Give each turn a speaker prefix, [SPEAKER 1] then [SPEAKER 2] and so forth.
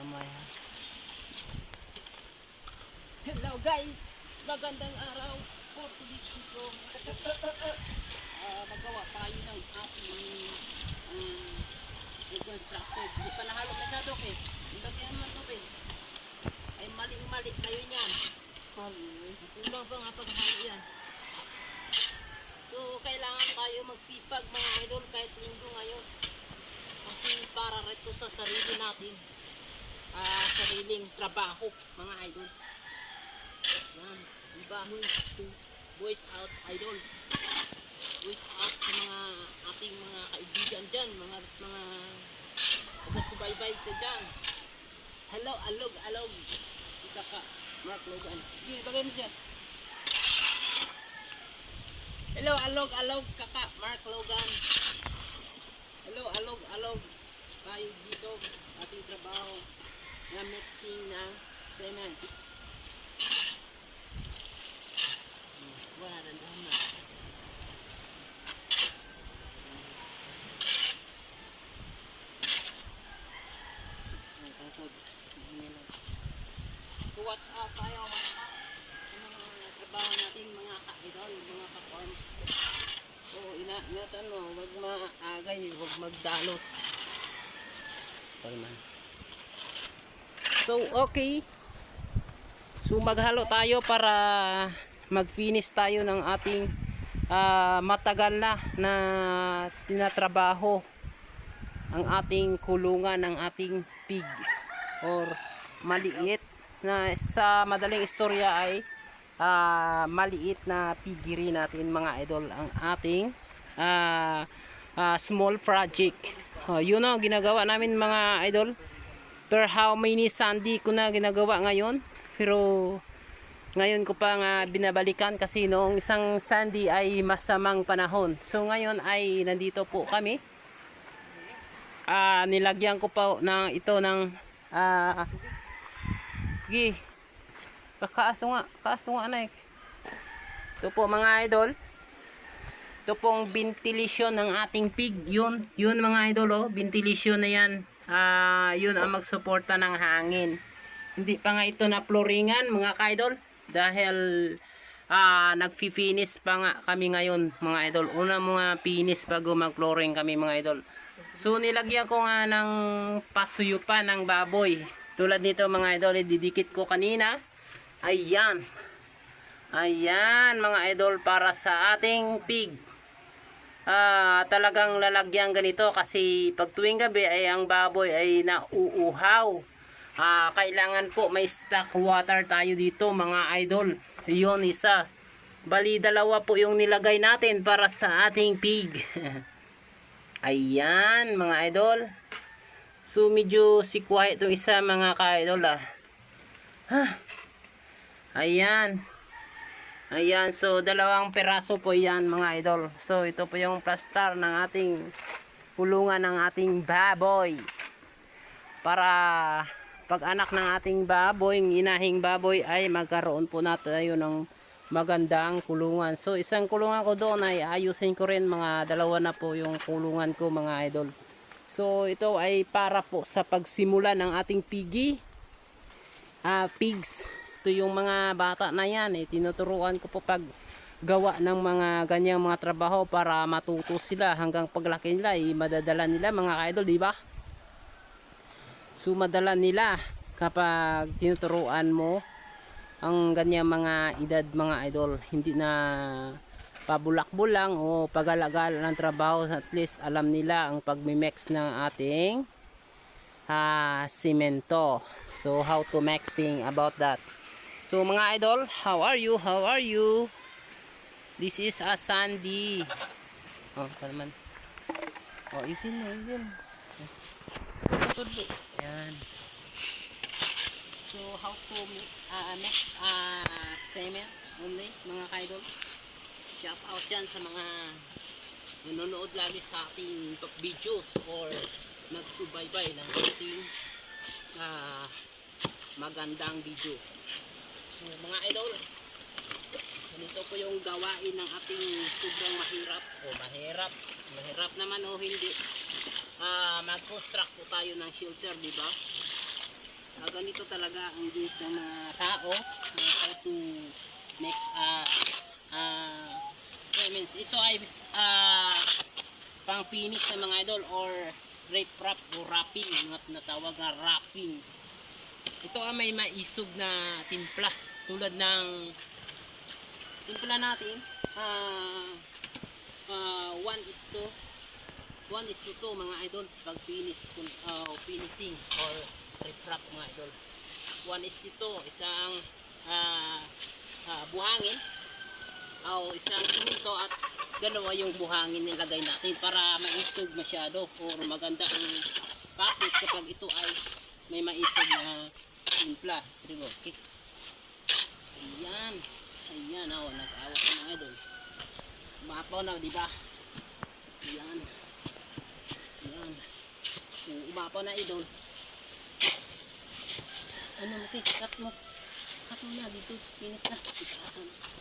[SPEAKER 1] Mamaya.
[SPEAKER 2] Hello guys! Magandang araw for today's video. Ah, magawa tayo ng ating um, reconstructed. Hindi pa nahalo masyado eh. Ang lagyan naman ito eh. Ay maling-mali kayo niyan. Kulang pa nga paghalo yan. So kailangan tayo magsipag mga idol kahit linggo ngayon. Kasi para rito sa sarili natin. Ah, sariling trabaho mga idol. Yan, diba? Voice out idol. Voice out sa mga ating mga kaibigan dyan, mga mga taga-subaybay ka dyan. Hello, alog, alog. Si Kaka, Mark Logan. Sige, bagay mo dyan. Hello, alog, alog, Kaka, Mark Logan. Hello, alog, alog. Tayo dito, ating trabaho na mixing ng cements. Wala na dahan na. So what's up tayo mga ka? Yung mga trabaho natin mga ka-idol, mga ka-farm. So ina ingatan mo, wag maagay, wag magdalos. Palman. So okay. So maghalo tayo para mag-finish tayo ng ating ah, matagal na na tinatrabaho ang ating kulungan ng ating pig or maliit na sa madaling istorya ay ah, maliit na piggery natin mga idol ang ating ah, ah, small project Oh, yun ang ginagawa namin mga idol per how many Sunday ko na ginagawa ngayon pero ngayon ko pa nga binabalikan kasi noong isang Sunday ay masamang panahon. So ngayon ay nandito po kami. Ah nilagyan ko pa ng ito ng ah gi kakaas to nga kaas to nga anay. Ito po mga idol. Ito pong ventilation ng ating pig. Yun yun mga idol oh. Ventilation na yan ah yun ang magsuporta ng hangin. Hindi pa nga ito na floringan mga ka-idol. Dahil ah nagfi-finish pa nga kami ngayon mga idol. Una mga finish bago mag-flooring kami mga idol. So nilagyan ko nga ng pasuyupan ng baboy. Tulad nito mga idol didikit ko kanina. Ayan. Ayan mga idol para sa ating pig ah, talagang lalagyan ganito kasi pag tuwing gabi ay ang baboy ay nauuhaw. Ah, kailangan po may stock water tayo dito mga idol. Yun isa. Bali dalawa po yung nilagay natin para sa ating pig. Ayan mga idol. So medyo sikwahe itong isa mga ka-idol ah. Ha? Ayan. Ayan, so dalawang peraso po yan mga idol. So ito po yung plastar ng ating pulungan ng ating baboy. Para pag anak ng ating baboy, ng inahing baboy ay magkaroon po na tayo ng magandang kulungan. So isang kulungan ko doon ay ayusin ko rin mga dalawa na po yung kulungan ko mga idol. So ito ay para po sa pagsimula ng ating pigi. Ah, pigs ito yung mga bata na yan eh. Tinuturuan ko po pag gawa ng mga ganyang mga trabaho para matuto sila hanggang paglaki nila eh, madadala nila mga idol di ba? So madala nila kapag tinuturuan mo ang ganyang mga edad mga idol. Hindi na pabulak-bulang o pagalagal ng trabaho at least alam nila ang pagmimix ng ating ah, simento. So how to mixing about that So mga idol, how are you? How are you? This is a Sandy. Oh, kalman. Oh, isin mo, isin. Ayan. So, how to make, uh, mix uh, cement only, mga idol. Shout out dyan sa mga nanonood lagi sa ating videos or nagsubaybay ng ating ah, magandang video. Mga idol, ganito po yung gawain ng ating sobrang mahirap o mahirap. Mahirap naman o hindi. Ah, mag-construct po tayo ng shelter, di ba? Ah, ganito talaga ang gis ng mga tao uh, how to next uh, uh, cements. Ito ay uh, pang finish sa mga idol or rape wrap o wrapping natawag na wrapping. Ito ay may maisog na timpla tulad ng timpla natin ah uh, 1 is to 1 is to 2 mga idol. Pag finish uh, finishing or refrap mga idol. 1 is to 2 isang ah, ah, buhangin. O isang simento at dalawa yung buhangin nilagay natin para maisog masyado or maganda ang kapit kapag ito ay may maisog na timpla diba okay ayan. Ayan oh, nag-awa ka mga idol. Umapaw na di ba? Ayan. Ayan. Kung umapaw na idol. Ano okay cut mo. Cut mo na dito. Finish na. Itaas na